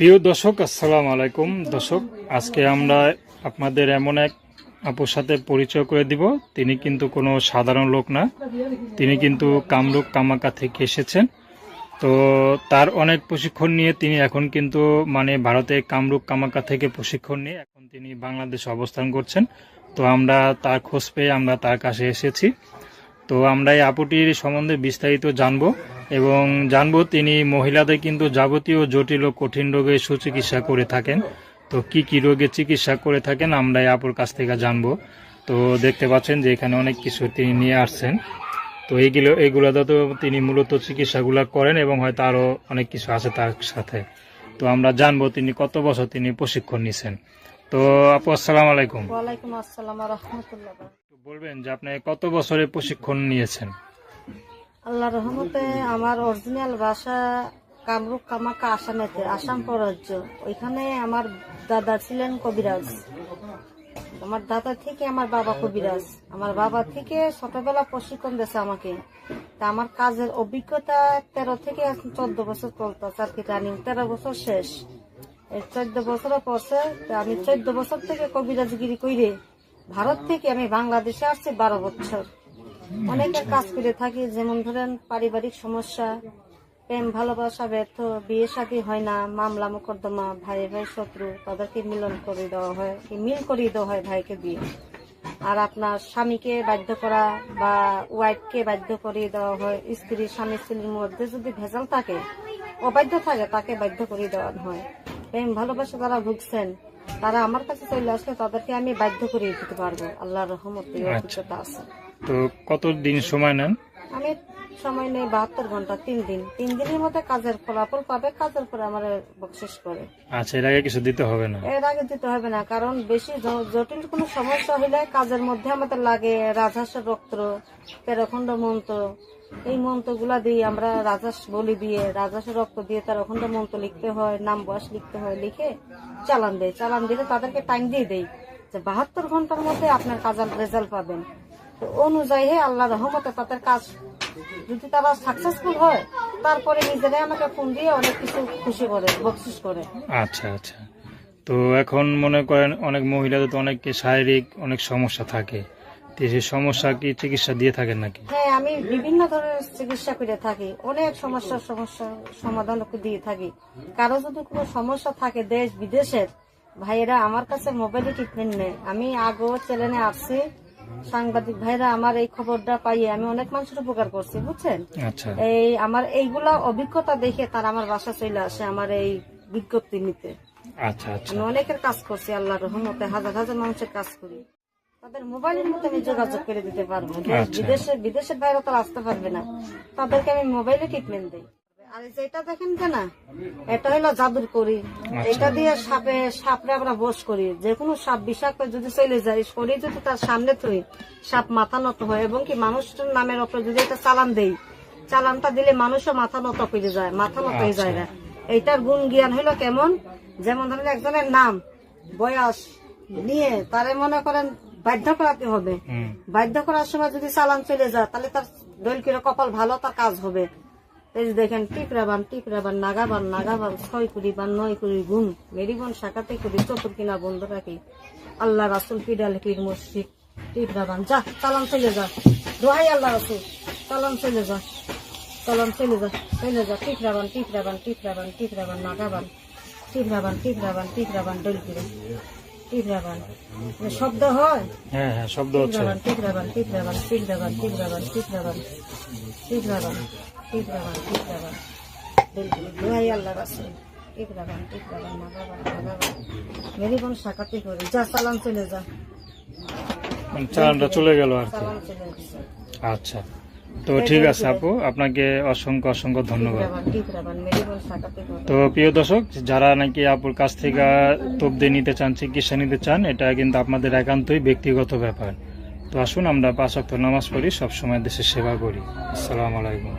প্রিয় দর্শক, আসসালাম আলাইকুম। দর্শক, আজকে আমরা আপনাদের এমন এক আপুর সাথে পরিচয় করে দিব। তিনি কিন্তু কোনো সাধারণ লোক না। তিনি কিন্তু কামরূপ কামাকা থেকে এসেছেন। তো তার অনেক প্রশিক্ষণ নিয়ে তিনি এখন কিন্তু মানে ভারতে কামরূপ কামাকা থেকে প্রশিক্ষণ নিয়ে এখন তিনি বাংলাদেশে অবস্থান করছেন। তো আমরা তার খোঁজ পেয়ে আমরা তার কাছে এসেছি। তো আমরা এই আপুটির সম্বন্ধে বিস্তারিত জানব। এবং জানব তিনি মহিলাদের কিন্তু যাবতীয় জটিল ও কঠিন রোগের সুচিকিৎসা করে থাকেন। তো কি কি রোগে চিকিৎসা করে থাকেন আমরা এই আপুর কাছ থেকে জানব। তো দেখতে পাচ্ছেন যে এখানে অনেক কিছু তিনি নিয়ে আসছেন। তো এইগুলো এইগুলোতে তো তিনি মূলত চিকিৎসাগুলো করেন এবং হয়তো আরও অনেক কিছু আছে তার সাথে। তো আমরা জানব তিনি কত বছর তিনি প্রশিক্ষণ নিছেন। তো আপু আসসালামু আলাইকুম। ওয়ালাইকুম আসসালাম রহমতুল্লাহ। বলবেন যে আপনি কত বছরের প্রশিক্ষণ নিয়েছেন? আল্লাহ রহমতে আমার অরিজিনাল ভাষা কামরূপ কামাকা আসামেতে, আসাম পরাজ্য। ওইখানে আমার দাদা ছিলেন কবিরাজ। আমার দাদা থেকে আমার বাবা কবিরাজ। আমার বাবা থেকে ছোটবেলা প্রশিক্ষণ দিয়েছে আমাকে। তা আমার কাজের অভিজ্ঞতা তেরো থেকে চোদ্দ বছর চলতেছে আর কি রানিং তেরো বছর শেষ। এই চোদ্দ বছরের পরছে তা আমি চোদ্দ বছর থেকে কবিরাজগিরি কইরে ভারত থেকে আমি বাংলাদেশে আসছি বারো বছর। অনেকের কাজ করে থাকি। যেমন ধরেন, পারিবারিক সমস্যা, প্রেম, ভালোবাসা, ব্যর্থ, বিয়ে শাদী হয় না, মামলা, মোকদ্দমা, ভাই ভাই, শত্রু, তাদেরকে মিলন করে দেওয়া হয় মিল করিয়ে দেওয়া হয় ভাইকে দিয়ে আর আপনার স্বামীকে বাধ্য করা বা ওয়াইফকে বাধ্য করিয়ে দেওয়া হয়, স্ত্রী, স্বামী, স্ত্রীর মধ্যে যদি ভেজাল থাকে, অবাধ্য থাকে, তাকে বাধ্য করিয়ে দেওয়া হয়। প্রেম, ভালোবাসা যারা ভুগছেন তারা আমার কাছে চলে আসলে তাদেরকে আমি বাধ্য করিয়ে দিতে পারব। আল্লাহর রহমতে অভিজ্ঞতা আছে। তো কত দিন সময় নেন? আমি সময় নেই বাহাত্তর ঘণ্টা তিন দিন। তিন দিনের মধ্যে কাজের ফলাফল পাবে কাজের পরে আমার বকশিস করে। আচ্ছা এর আগে কিছু দিতে হবে না? এর আগে দিতে হবে না কারণ বেশি জটিল কোনো সমস্যা হলে কাজের মধ্যে আমাদের লাগে রাজহাঁসের রক্ত তেরোখণ্ড মন্ত্র এই মন্ত্রগুলা দিয়ে আমরা রাজাস বলি দিয়ে রাজহাঁসের রক্ত দিয়ে তার তেরোখণ্ড মন্ত্র লিখতে হয়, নাম বয়স লিখতে হয়, লিখে চালান দেয়। চালান দিলে তাদেরকে টাইম দিয়ে দেয় যে বাহাত্তর ঘণ্টার মধ্যে আপনার কাজের রেজাল্ট পাবেন। তো অনুযায়ী আল্লাহ রহমতে তাদের কাজ যদি তারা সাকসেসফুল হয়, তারপরে নিজেরাই আমাকে ফোন দিয়ে অনেক কিছু খুশি করে, বকশিস করে। আচ্ছা আচ্ছা। তো এখন মনে করেন অনেক মহিলাদের তো অনেক শারীরিক অনেক সমস্যা থাকে। সেই সমস্যা কি চিকিৎসা দিয়ে থাকেন নাকি? হ্যাঁ আমি বিভিন্ন ধরনের চিকিৎসা করে থাকি। অনেক সমস্যার সমস্যা সমাধান দিয়ে থাকি। কারও যদি কোনো সমস্যা থাকে দেশ বিদেশের ভাইয়েরা আমার কাছে মোবাইলে ট্রিটমেন্ট নেই আমি আগেও চ্যানেলে আসছি। সাংবাদিক ভাইরা আমার এই খবরটা পাইয়ে আমি অনেক মানুষের উপকার করছি বুঝছেন? আচ্ছা। এই আমার এইগুলা অভিজ্ঞতা দেখে তার আমার বাসা চলে আসে আমার এই বিজ্ঞপ্তি নিতে। আচ্ছা আচ্ছা। আমি অনেকের কাজ করছি আল্লাহ রহমতে হাজার হাজার মানুষের কাজ করি। তাদের মোবাইলের মধ্যে আমি যোগাযোগ করে দিতে পারব আচ্ছা। বিদেশে বিদেশের বাইরে তো আসতে পারবে না। তাদেরকে আমি মোবাইলে ট্রিটমেন্ট দিই। আর এই যে দেখেন যে না এটা হলো জাদুর করি। এটা দিয়ে সাপে সাপরে আমরা বস করি। যে কোনো সাপ বিষাক্ত যদি চলে যায় শরীর যদি তার সামনে থই সাপ মাথা নত হয় এবং কি মানুষটার নামের ওপর যদি এটা চালান দেই চালানটা দিলে মানুষও মাথা নত করে যায় মাথা নত হয়ে যায় না। এইটার গুণ জ্ঞান হলো কেমন? যেমন ধরেন একজনের নাম বয়স নিয়ে তারে মনে করেন বাধ্য করাতে হবে। বাধ্য করার সময় যদি চালান চলে যায় তাহলে তার দৈল কিরো কপাল ভালো তার কাজ হবে। এই যে দেখেন টিপরাবান টিপরাবান নাগাবান নাগাবান ছয় কুড়ি বান নয় কুড়ি গুণ। মেরিবন শাখাতে কুড়ি চতুর কিনা বন্ধ রাখি। আল্লাহ রাসুল পিডাল পীর মসজিদ টিপরাবান যা চালান চলে যা। দোহাই আল্লাহ রাসুল। চালান চলে যা। চালান চলে যা চলে যা। টিপরাবান টিপরাবান টিপরাবান টিপরাবান নাগাবান। টিপরাবান টিপরাবান টিপরাবান দৈল কিরে শব্দ হয়? হ্যাঁ হ্যাঁ শব্দ হচ্ছে। টিকরাবান টিকরাবান টিকরাবান টিকরাবান টিকরাবান টিকরাবান টিকরাবান টিকরাবান টিকরাবান দোহাই আল্লাহ রাসূল। টিকরাবান টিকরাবান নাগাবান নাগাবান মেরিবন শাকাতে করে। যা চলে যা। মানে চালানটা চলে গেল আর কি। আচ্ছা। তো ঠিক আছে আপু আপনাকে অসংখ্য অসংখ্য ধন্যবাদ। তো প্রিয় দর্শক যারা নাকি আপুর কাছ থেকে তবদি নিতে চান চিকিৎসা নিতে চান এটা কিন্তু আপনাদের একান্তই ব্যক্তিগত ব্যাপার। তো আসুন আমরা পাঁচ অক্ট নামাজ পড়ি সবসময় দেশের সেবা করি। আসসালামু আলাইকুম।